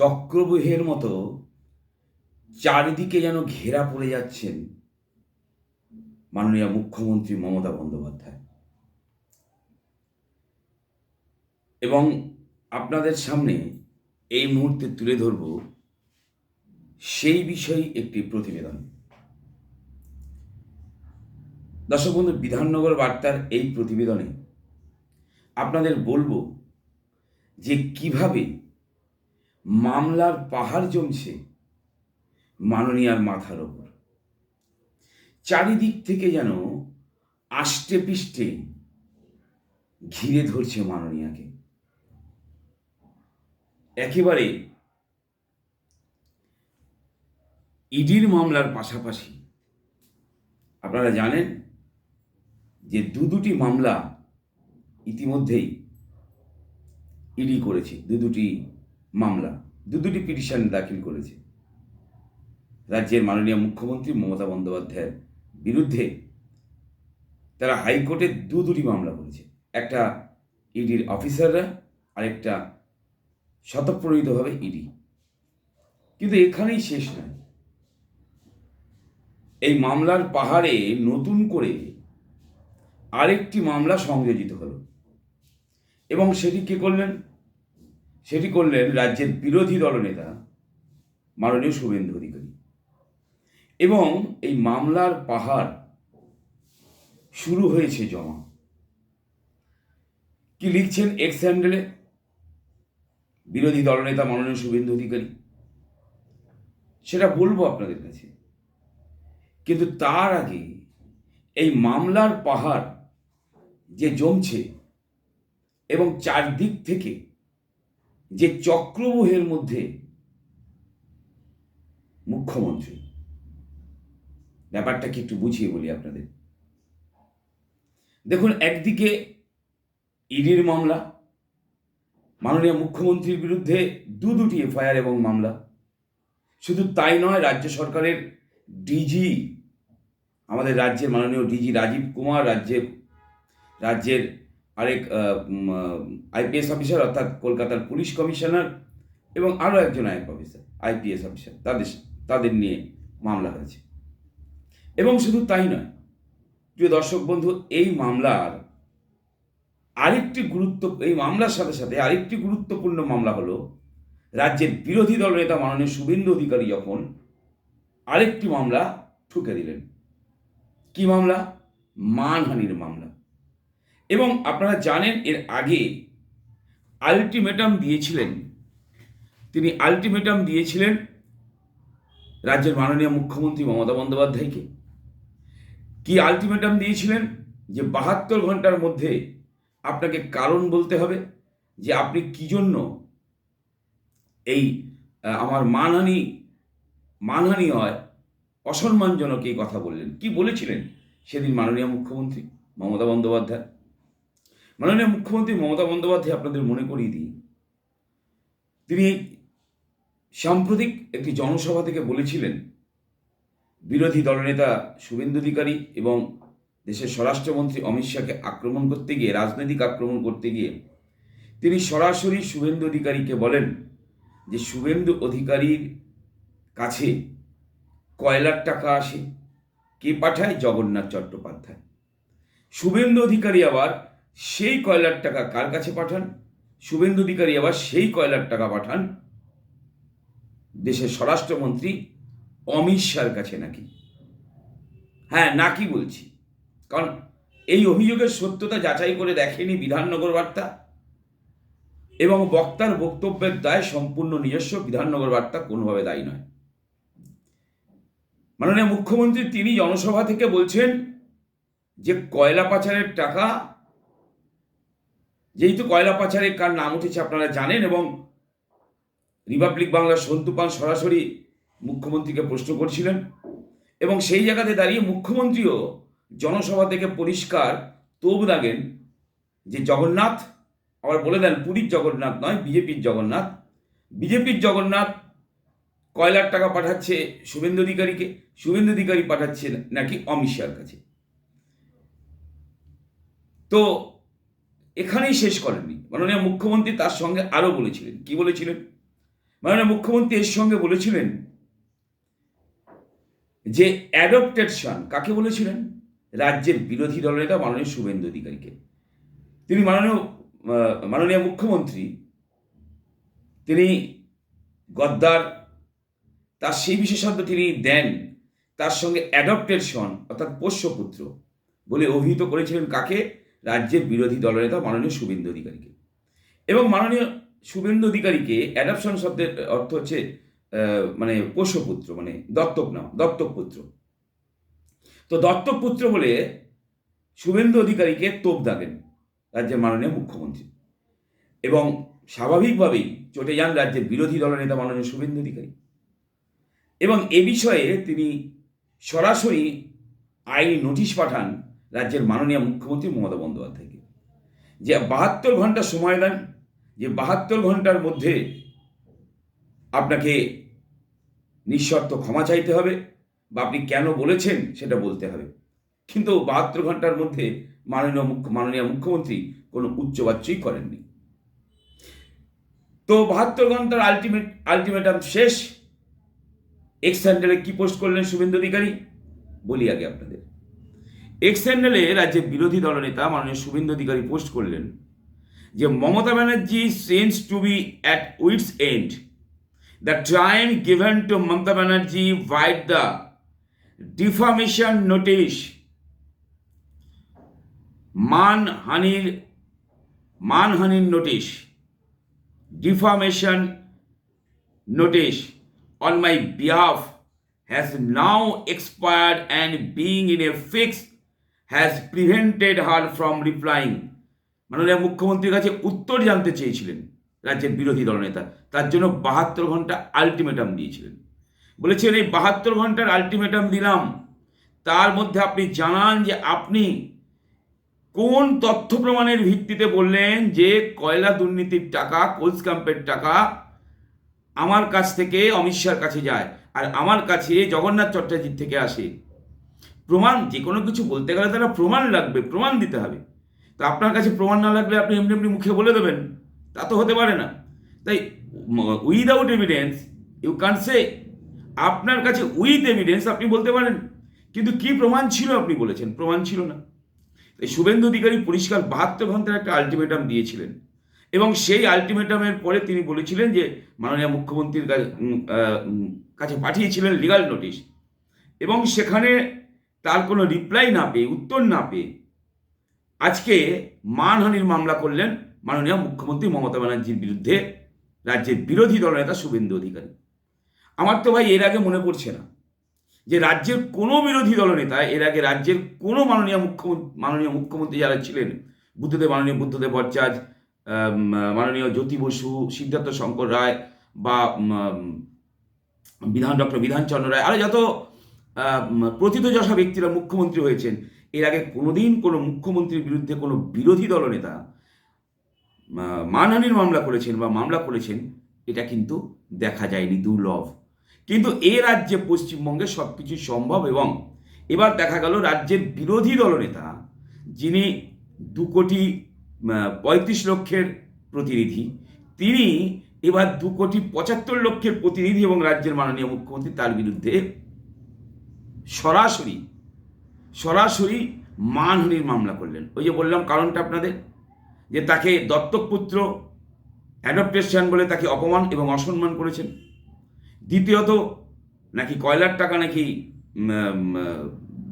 চক্রবুহের মতো চারিদিকে যেন ঘেরা পড়ে যাচ্ছেন মাননীয় মুখ্যমন্ত্রী মমতা বন্দ্যোপাধ্যায়। এবং আপনাদের সামনে এই মুহূর্তে তুলে ধরব সেই বিষয়ে একটি প্রতিবেদন। দর্শক বন্ধু, বিধাননগর বার্তার এই প্রতিবেদনে আপনাদের বলব যে কীভাবে মামলার পাহাড় জমছে মাননীয়ার মাথার ওপর। চারিদিক থেকে যেন আষ্টে পিষ্টে ঘিরে ধরছে মাননীয়াকে। একেবারে ইডির মামলার পাশাপাশি আপনারা জানেন যে দু দুটি মামলা ইতিমধ্যেই ইডি করেছে, দু দুটি মামলা। দু দুটি পিটিশন দাখিল করেছে। রাজ্যের মাননীয় মুখ্যমন্ত্রী মমতা বন্দ্যোপাধ্যায়ের বিরুদ্ধে তারা হাইকোর্টে দু দুটি মামলা করেছে। একটা ইডির অফিসাররা, আরেকটা শতপ্রণীতভাবে ইডি। কিন্তু এখানেই শেষ নয়। এই মামলার পাহাড়ে নতুন করে আরেকটি মামলা সংযোজিত হলো। এবং সেটি কে করলেন? সেটি করলেন রাজ্যের বিরোধী দলনেতা মাননীয় শুভেন্দু অধিকারী। এবং এই মামলার পাহাড় শুরু হয়েছে জমা। কি লিখছেন এক্স হ্যান্ডেলে বিরোধী দলনেতা মাননীয় শুভেন্দু অধিকারী। সেটা বলব আপনাদের কাছে। কিন্তু তার আগে এই মামলার পাহাড় যে জমছে এবং চারদিক থেকে যে চক্রবুহের মধ্যে মুখ্যমন্ত্রী। ব্যাপারটাকে একটু বুঝিয়ে বলি আপনাদের। দেখুন, একদিকে ইডির মামলা, মাননীয় মুখ্যমন্ত্রীর বিরুদ্ধে দু দুটি এফআইআর এবং মামলা। শুধু তাই নয়, রাজ্য সরকারের ডিজি, আমাদের রাজ্যের মাননীয় ডিজি রাজীব কুমার, রাজ্যের রাজ্যের আরেক আইপিএস অফিসার অর্থাৎ কলকাতার পুলিশ কমিশনার এবং আরও একজন আইপ অফিসার আইপিএস অফিসার তাদের তাদের নিয়ে মামলা হয়েছে। এবং শুধু তাই নয়, প্রিয় দর্শক বন্ধু, এই মামলার আরেকটি গুরুত্ব, এই মামলার সাথে সাথে আরেকটি গুরুত্বপূর্ণ মামলা হলো, রাজ্যের বিরোধী দল নেতা মাননীয় শুভেন্দু অধিকারী যখন আরেকটি মামলা ঠুকে দিলেন। কি মামলা? মানহানির মামলা। এবং আপনারা জানেন এর আগে আলটিমেটাম দিয়েছিলেন। তিনি আলটিমেটাম দিয়েছিলেন রাজ্যের মাননীয় মুখ্যমন্ত্রী মমতা বন্দ্যোপাধ্যায়কে। কি আলটিমেটাম দিয়েছিলেন? যে বাহাত্তর ঘণ্টার মধ্যে আপনাকে কারণ বলতে হবে যে আপনি কি জন্য এই আমার মানহানি মানহানি হয়, অসম্মানজনক এই কথা বললেন। কি বলেছিলেন সেদিন মাননীয় মুখ্যমন্ত্রী মমতা বন্দ্যোপাধ্যায়? মাননীয় মুখ্যমন্ত্রী মমতা বন্দ্যোপাধ্যায় আপনাদের মনে করিয়ে দিই তিনি সাম্প্রতিক একটি জনসভা থেকে বলেছিলেন, বিরোধী দলনেতা শুভেন্দু অধিকারী এবং দেশের স্বরাষ্ট্রমন্ত্রী অমিত শাহকে আক্রমণ করতে গিয়ে, রাজনৈতিক আক্রমণ করতে গিয়ে তিনি সরাসরি শুভেন্দু অধিকারীকে বলেন যে শুভেন্দু অধিকারীর কাছে কয়লার টাকা আসে, কে পাঠায়? জগন্নাথ চট্টোপাধ্যায়। শুভেন্দু অধিকারী আবার সেই কয়লার টাকা কার কাছে পাঠান? শুভেন্দু অধিকারী আবার সেই কয়লার টাকা পাঠান দেশের স্বরাষ্ট্রমন্ত্রী অমিত শাহর কাছে নাকি? হ্যাঁ নাকি বলছি। কারণ এই অভিযোগের সত্যতা যাচাই করে দেখেনি বিধাননগর বার্তা এবং বক্তার বক্তব্যের দায় সম্পূর্ণ নিজস্ব, বিধাননগর বার্তা কোনোভাবে দায়ী নয়। মাননীয় মুখ্যমন্ত্রী, তিনি জনসভা থেকে বলছেন যে কয়লা পাচারের টাকা যেহেতু কয়লা পাচারে কার নাম উঠেছে, আপনারা জানেন এবং রিপাবলিক বাংলার সন্তু পান সরাসরি মুখ্যমন্ত্রীকে প্রশ্ন করছিলেন এবং সেই জায়গাতে দাঁড়িয়ে মুখ্যমন্ত্রীও জনসভা থেকে পরিষ্কার তোপ দাগেন যে জগন্নাথ, আবার বলে দেন পুরীর জগন্নাথ নয়, বিজেপির জগন্নাথ। বিজেপির জগন্নাথ কয়লার টাকা পাঠাচ্ছে শুভেন্দু অধিকারীকে, শুভেন্দু অধিকারী পাঠাচ্ছে নাকি অমিত শাহর কাছে? তো এখানেই শেষ করেননি। মাননীয় মুখ্যমন্ত্রী তার সঙ্গে আরও বলেছিলেন। কি বলেছিলেন? মাননীয় মুখ্যমন্ত্রী এর সঙ্গে বলেছিলেন যে অ্যাডপ্টেড সন কাকে বলেছিলেন? রাজ্যের বিরোধী দলনেতা মাননীয় শুভেন্দু অধিকারীকে। তিনি মাননীয় মাননীয় মুখ্যমন্ত্রী, তিনি গদ্দার, তার সেই বিশেষত্ব তিনি দেন, তার সঙ্গে অ্যাডপ্টেড সন অর্থাৎ পোষ্যপুত্র বলে অভিহিত করেছিলেন কাকে? রাজ্যের বিরোধী দলনেতা মাননীয় শুভেন্দু অধিকারীকে। এবং মাননীয় শুভেন্দু অধিকারীকে অ্যাডাপশন শব্দের অর্থ হচ্ছে মানে পোষ্যপুত্র মানে দত্তক নাম, দত্তক পুত্র। তো দত্তক পুত্র বলে শুভেন্দু অধিকারীকে তোপ দাগেন রাজ্যের মাননীয় মুখ্যমন্ত্রী। এবং স্বাভাবিকভাবেই চটে যান রাজ্যের বিরোধী দলনেতা মাননীয় শুভেন্দু অধিকারী। এবং এ বিষয়ে তিনি সরাসরি আইনি নোটিশ পাঠান রাজ্যের মাননীয় মুখ্যমন্ত্রী মমতা বন্দ্যোপাধ্যায়কে। যে বাহাত্তর ঘণ্টা সময় দেন, যে বাহাত্তর ঘণ্টার মধ্যে আপনাকে নিঃশর্ত ক্ষমা চাইতে হবে বা আপনি কেন বলেছেন সেটা বলতে হবে। কিন্তু বাহাত্তর ঘণ্টার মধ্যে মাননীয় মুখ্য, মাননীয় মুখ্যমন্ত্রী কোনো উচ্চবাচ্যই করেননি। তো বাহাত্তর ঘণ্টার আলটিমেট আলটিমেটাম শেষ। এক্স হ্যান্ডেলে কী পোস্ট করলেন শুভেন্দু অধিকারী? বলি আগে আপনাদের। এক্স হ্যান্ডেলে রাজ্যের বিরোধী দলনেতা মাননীয় শুভেন্দু অধিকারী পোস্ট করলেন যে Mamata Banerjee seems to be at wits end the time given to Mamata Banerjee vide the defamation notice মানহানির মানহানির notice defamation notice on my behalf has now expired and being in a fix has prevented her from replying মাননীয় মুখ্যমন্ত্রীর কাছে উত্তর জানতে চেয়েছিলেন রাজ্যের বিরোধী দলনেতা। তার জন্য বাহাত্তর ঘণ্টা আলটিমেটাম দিয়েছিলেন। বলেছিলেন এই বাহাত্তর ঘণ্টার আলটিমেটাম দিলাম। তার মধ্যে আপনি জানান যে আপনি কোন তথ্য প্রমাণের ভিত্তিতে বললেন যে কয়লা দুর্নীতির টাকা কোচ ক্যাম্পের টাকা আমার কাছ থেকে অমিত কাছে যায়। আর আমার কাছে জগন্নাথ চট্টোপাধ্যায় থেকে আসে। প্রমাণ যে কোনো কিছু বলতে গেলে তারা প্রমাণ লাগবে, প্রমাণ দিতে হবে। তো আপনার কাছে প্রমাণ না লাগলে আপনি এমনি এমনি মুখে বলে দেবেন। তা তো হতে পারে না। তাই without evidence you can say আপনার কাছে উইথ এভিডেন্স আপনি বলতে পারেন। কিন্তু কি প্রমাণ ছিল আপনি বলেছেন? প্রমাণ ছিল না। তাই শুভেন্দু অধিকারী পরিষ্কার বাহাত্তর ঘণ্টার একটা আলটিমেটাম দিয়েছিলেন। এবং সেই আলটিমেটামের পরে তিনি বলেছিলেন যে, মাননীয় মুখ্যমন্ত্রীর কাছে পাঠিয়েছিলেন লিগাল নোটিশ এবং সেখানে তার কোনো রিপ্লাই না পেয়ে, উত্তর না পেয়ে, আজকে মানহানির মামলা করলেন মাননীয় মুখ্যমন্ত্রী মমতা ব্যানার্জির বিরুদ্ধে রাজ্যের বিরোধী দলনেতা শুভেন্দু অধিকারী। আমার তো ভাই এর আগে মনে পড়ছে না যে রাজ্যের কোনো বিরোধী দলনেতা এর আগে রাজ্যের কোনো মাননীয় মুখ্যমন্ত্রী মাননীয় মুখ্যমন্ত্রী যারা ছিলেন, বুদ্ধদেব, মাননীয় বুদ্ধদেব ভট্টাচার্য মাননীয় জ্যোতি বসু, সিদ্ধার্থ শঙ্কর রায় বা বিধান ডক্টর বিধানচন্দ্র রায় আরও যত প্রথিতযশা ব্যক্তিরা মুখ্যমন্ত্রী হয়েছেন। এর আগে কোনোদিন কোনো মুখ্যমন্ত্রীর বিরুদ্ধে কোনো বিরোধী দলনেতা মানহানির মামলা করেছেন বা মামলা করেছেন, এটা কিন্তু দেখা যায়নি, দুর্লভ। কিন্তু এ রাজ্যে পশ্চিমবঙ্গে সব কিছু সম্ভব এবং এবার দেখা গেল রাজ্যের বিরোধী দলনেতা যিনি দু কোটি পঁয়ত্রিশ লক্ষের প্রতিনিধি, তিনি এবার দু কোটি পঁচাত্তর লক্ষের প্রতিনিধি এবং রাজ্যের মাননীয় মুখ্যমন্ত্রী তার বিরুদ্ধে সরাসরি সরাসরি মানহানির মামলা করলেন। ওই যে বললাম কারণটা আপনাদের, যে তাকে দত্তক পুত্র অ্যাডপ্টেশন বলে তাকে অপমান এবং অসম্মান করেছেন। দ্বিতীয়ত, নাকি কয়লার টাকা নাকি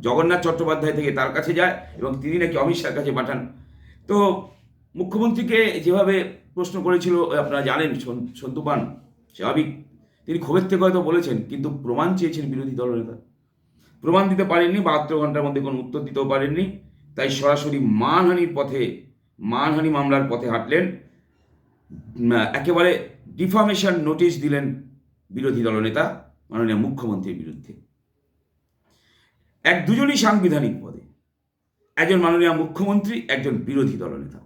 জগন্নাথ চট্টোপাধ্যায় থেকে তার কাছে যায় এবং তিনি নাকি অমিত শাহর কাছে পাঠান। তো মুখ্যমন্ত্রীকে যেভাবে প্রশ্ন করেছিল আপনারা জানেন, সন- সন্তু পান স্বাভাবিক। তিনি ক্ষোভের থেকে হয়তো বলেছেন, কিন্তু প্রমাণ চেয়েছেন বিরোধী দলনেতা। প্রমাণ দিতে পারেননি, বাহাত্তর ঘণ্টার মধ্যে কোনো উত্তর দিতেও পারেননি। তাই সরাসরি মানহানির পথে, মানহানি মামলার পথে হাঁটলেন। একেবারে ডিফামেশন নোটিশ দিলেন বিরোধী দলনেতা, মাননীয় মুখ্যমন্ত্রীর বিরুদ্ধে। এক দুজনই সাংবিধানিক পদে। একজন মাননীয় মুখ্যমন্ত্রী, একজন বিরোধী দলনেতা।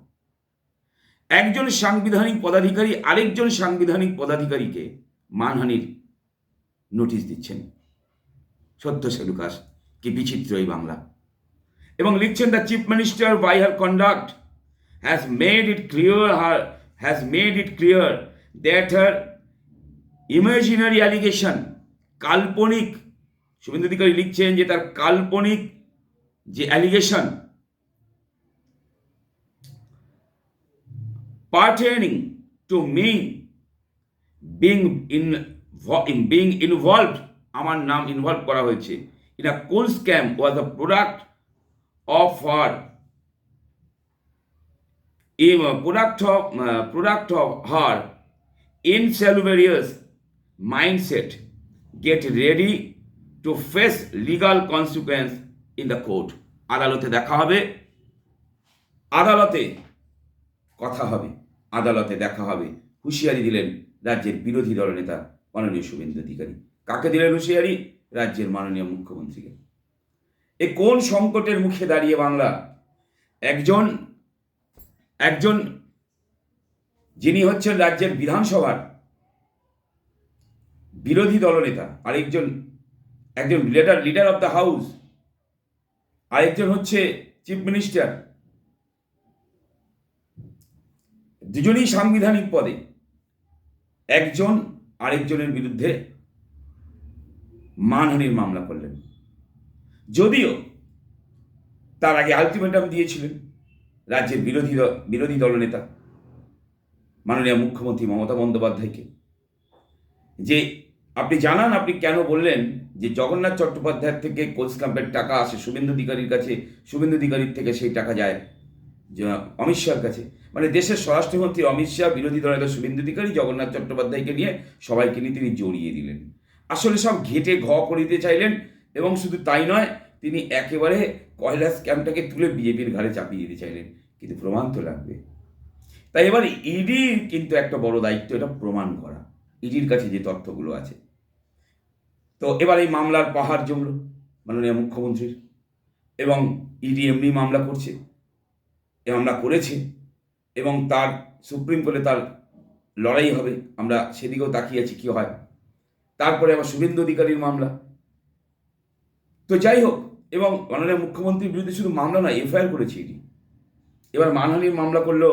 একজন সাংবিধানিক পদাধিকারী, আরেকজন সাংবিধানিক পদাধিকারীকে মানহানির নোটিশ দিচ্ছেন। সত্য সেলুকাস কি বিচিত্র এই বাংলা। এবং লিখছেন the chief minister by her conduct has made it clear her has made it clear that her imaginary allegation কাল্পনিক, শুভেন্দু অধিকারী লিখছেন, যে তার কাল্পনিক যে allegation pertaining to me being in being involved আমার নাম ইনভলভ করা হয়েছে। In a coal scam was a product of her product of product of her insalubrious mindset get ready to face legal consequence in the court আদালতে দেখা হবে। আদালতে কথা হবে। আদালতে দেখা হবে। হুঁশিয়ারি দিলেন রাজ্যের বিরোধী দলনেতা মাননীয় শুভেন্দু অধিকারী। কাকে দিলেন হুঁশিয়ারি রাজ্যের মাননীয় মুখ্যমন্ত্রীকে। এ কোন সংকটের মুখে দাঁড়িয়ে বাংলা? একজন একজন যিনি হচ্ছেন রাজ্যের বিধানসভার বিরোধী দলনেতা, আরেকজন, একজন leader leader of the house আরেকজন হচ্ছে চিফ মিনিস্টার দুজনেই সাংবিধানিক পদে, একজন আরেকজনের বিরুদ্ধে মানহানির মামলা করলেন। যদিও তার আগে আলটিমেটাম দিয়েছিলেন রাজ্যের বিরোধী বিরোধী দলনেতা মাননীয় মুখ্যমন্ত্রী মমতা বন্দ্যোপাধ্যায়কে। যে আপনি জানান, আপনি কেন বললেন যে জগন্নাথ চট্টোপাধ্যায়ের থেকে কোচ ক্যাম্পের টাকা আসে, শুভেন্দু অধিকারীর কাছে, শুভেন্দু অধিকারীর থেকে সেই টাকা যায় অমিত শাহর কাছে। মানে দেশের স্বরাষ্ট্রমন্ত্রী অমিত শাহ, বিরোধী দলের শুভেন্দু অধিকারী, জগন্নাথ চট্টোপাধ্যায়কে নিয়ে সবাইকে নিয়ে তিনি জড়িয়ে দিলেন। আসলে সব ঘেটে ঘ করিতে চাইলেন এবং শুধু তাই নয়, তিনি একেবারে কয়লাস ক্যাম্পটাকে তুলে বিজেপির ঘাড়ে চাপিয়ে দিতে চাইলেন, কিন্তু প্রমাণ তো লাগবে। তাই এবার ইডির কিন্তু একটা বড় দায়িত্ব, এটা প্রমাণ করা, ইডির কাছে যে তথ্যগুলো আছে। তো এবার এই মামলার পাহাড় জমল মাননীয় মুখ্যমন্ত্রীর, এবং ইডি এমনি মামলা করছে, এ মামলা করেছে, এবং তার সুপ্রিম কোর্টে তার লড়াই হবে, আমরা সেদিকেও তাকিয়ে আছি কী হয়। তারপরে আবার শুভেন্দু অধিকারীর মামলা। তো যাই হোক এবং মাননীয় মুখ্যমন্ত্রীর বিরুদ্ধে শুধু মামলা নয়, এফআইআর করেছে ইডি। এবার মানহানির মামলা করল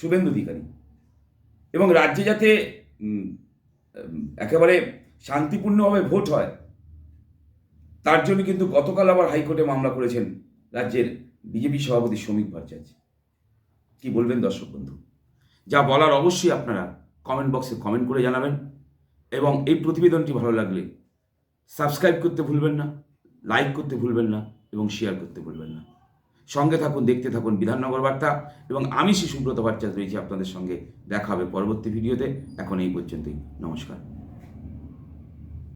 শুভেন্দু অধিকারী। এবং রাজ্যে যাতে একেবারে শান্তিপূর্ণভাবে ভোট হয়, তার জন্য কিন্তু গতকাল আবার হাইকোর্টে মামলা করেছেন রাজ্যের বিজেপি সভাপতি শ্রমিক ভট্টাচার্য। কি বলবেন দর্শক বন্ধু? যা বলার অবশ্যই আপনারা কমেন্ট বক্সে কমেন্ট করে জানাবেন। এবং এই প্রতিবেদনটি ভালো লাগলে সাবস্ক্রাইব করতে ভুলবেন না, লাইক করতে ভুলবেন না এবং শেয়ার করতে ভুলবেন না। সঙ্গে থাকুন, দেখতে থাকুন বিধাননগর বার্তা এবং আমি সুব্রত ভট্টাচার্য রয়েছি আপনাদের সঙ্গে। দেখা হবে পরবর্তী ভিডিওতে, এখন এই পর্যন্তই। নমস্কার।